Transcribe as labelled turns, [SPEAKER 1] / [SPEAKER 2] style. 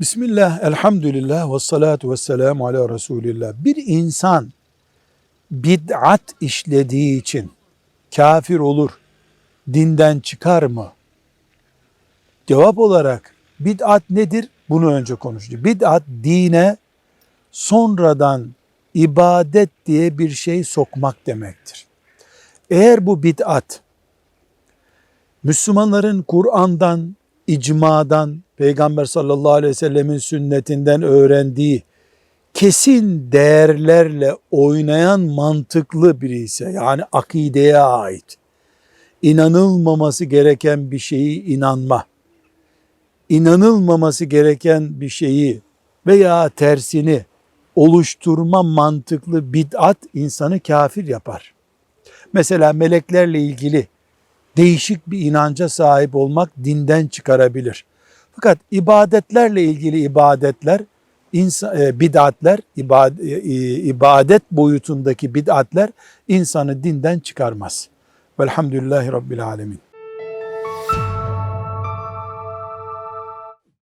[SPEAKER 1] Bismillah, elhamdülillah ve salatu ve selamu ala Resulillah. Bir insan bid'at işlediği için kafir olur, dinden çıkar mı? Cevap olarak bid'at nedir? Bunu önce konuşacağız. Bid'at dine sonradan ibadet diye bir şey sokmak demektir. Eğer bu bid'at Müslümanların Kur'an'dan, icmadan, Peygamber sallallahu aleyhi ve sellemin sünnetinden öğrendiği kesin değerlerle oynayan mantıklı biri ise yani akideye ait inanılmaması gereken bir şeyi inanma, inanılmaması gereken bir şeyi veya tersini oluşturma mantıklı bid'at insanı kafir yapar. Mesela meleklerle ilgili değişik bir inanca sahip olmak dinden çıkarabilir. Fakat ibadetlerle ilgili ibadetler, insan, e, bid'atler, ibad, e, ibadet boyutundaki bid'atler insanı dinden çıkarmaz. Velhamdülillahi Rabbil Alemin.